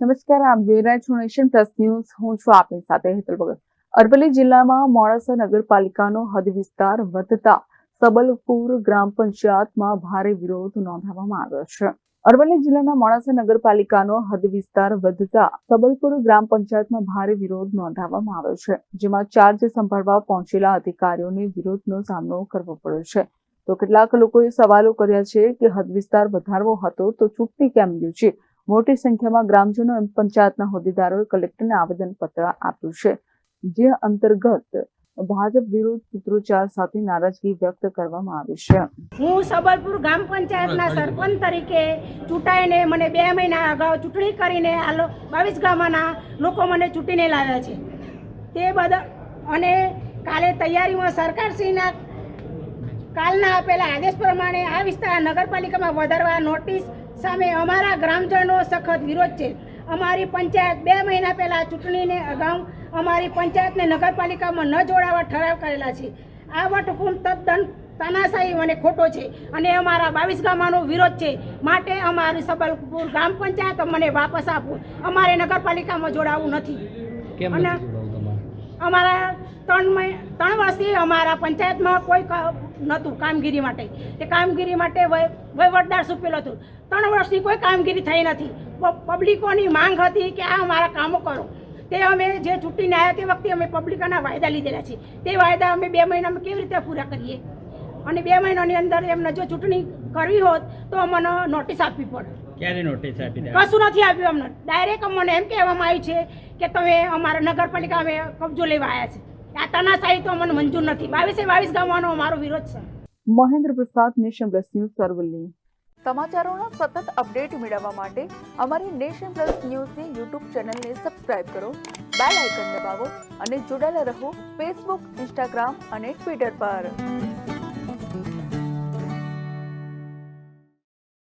નમસ્કાર, આપ જોઈ રહ્યા છો નેશન પ્લસ ન્યૂઝ. હું છું આપની સાથે હેતલ ભગત. અરવલ્લી જિલ્લામાં મોડાસા નગરપાલિકાનો હદ વિસ્તાર વધતા સબલપુર ગ્રામ પંચાયતમાં ભારે વિરોધ નોંધાવવામાં આવ્યો છે. અરવલ્લી જિલ્લાના મોડાસા નગરપાલિકાનો હદ વિસ્તાર વધતા સબલપુર ગ્રામ પંચાયતમાં ભારે વિરોધ નોંધાવવામાં આવ્યો છે, જેમાં ચાર્જ સંભાળવા પહોંચેલા અધિકારીઓને વિરોધનો સામનો કરવો પડ્યો છે. તો કેટલાક લોકોએ સવાલો કર્યા છે કે હદ વિસ્તાર વધારવો હતો તો ચૂંટણી કેમ યોજી? મોટી સંખ્યામાં ગ્રામજનો એમ પંચાયતના હોદ્દેદારોએ કલેક્ટરને આવેદનપત્ર આપ્યું છે જે અંતર્ગત ભાજપ વિરોધ સૂત્રોચ્ચાર સાથે નારાજગી વ્યક્ત કરવામાં આવી છે. હું સબલપુર ગ્રામ પંચાયતના સરપંચ તરીકે ચૂંટાઈને મને બે મહિના અગાઉ ચૂંટણી કરીને આ બાવીસ ગામના લોકો મને ચૂંટીને લાવ્યા છે. તે બધા અને કાલે તૈયારીમાં સરકારશ્રીના કાલના આપેલા આદેશ પ્રમાણે આ વિસ્તાર નગરપાલિકામાં વધારવા નોટિસ સામે અમારા ગ્રામજનો સખત વિરોધ છે. અમારી પંચાયત બે મહિના પહેલાં ચૂંટણીને અગાઉ અમારી પંચાયતને નગરપાલિકામાં ન જોડાવા ઠરાવ કરેલા છે. આ વટહુકમ તદ્દન તાનાશાહી અને ખોટો છે અને અમારા બાવીસ ગામમાંનો વિરોધ છે. માટે અમારી સબલપુર ગ્રામ પંચાયત મને વાપસ આપો. અમારે નગરપાલિકામાં જોડાવું નથી. અને અમારા ત્રણ ત્રણ વર્ષથી અમારા પંચાયતમાં કોઈ નહોતું કામગીરી માટે. તે કામગીરી માટે વહીવટદાર સૂપેલો હતું. ત્રણ વર્ષની કોઈ કામગીરી થઈ નથી. પબ્લિકોની માંગ હતી કે આ અમારા કામો કરો. તે અમે જે ચૂંટીને આવ્યા તે વખતે અમે પબ્લિકોના વાયદા લીધેલા છે. તે વાયદા અમે બે મહિનામાં કેવી રીતે પૂરા કરીએ? અને બે મહિનાની અંદર એમને જો ચૂંટણી કરવી હોત તો અમને નોટિસ આપવી પડે. ક્યારે નોટિસ આપી દે કશું નથી આપ્યું અમને. ડાયરેક્ટ અમને એમ કહેવામાં આવ્યું છે કે તમે અમારા નગરપાલિકા અમે કબજો લેવા આવ્યા છે. આ તાનાશાહી તો અમને મંજૂર નથી. બાવીસે બાવીસ ગામવાનો અમારો વિરોધ છે. મહેન્દ્ર પ્રસાદ નેશન પ્લસ ન્યૂઝ અરવલ્લી સમાચારોના સતત અપડેટ મેળવવા માટે અમારી નેશન પ્લસ ન્યૂઝની યુટ્યુબ ચેનલને સબસ્ક્રાઇબ કરો બેલ આઇકન દબાવો અને જોડાયેલા રહો ફેસબુક ઇન્સ્ટાગ્રામ અને ટ્વિટર પર.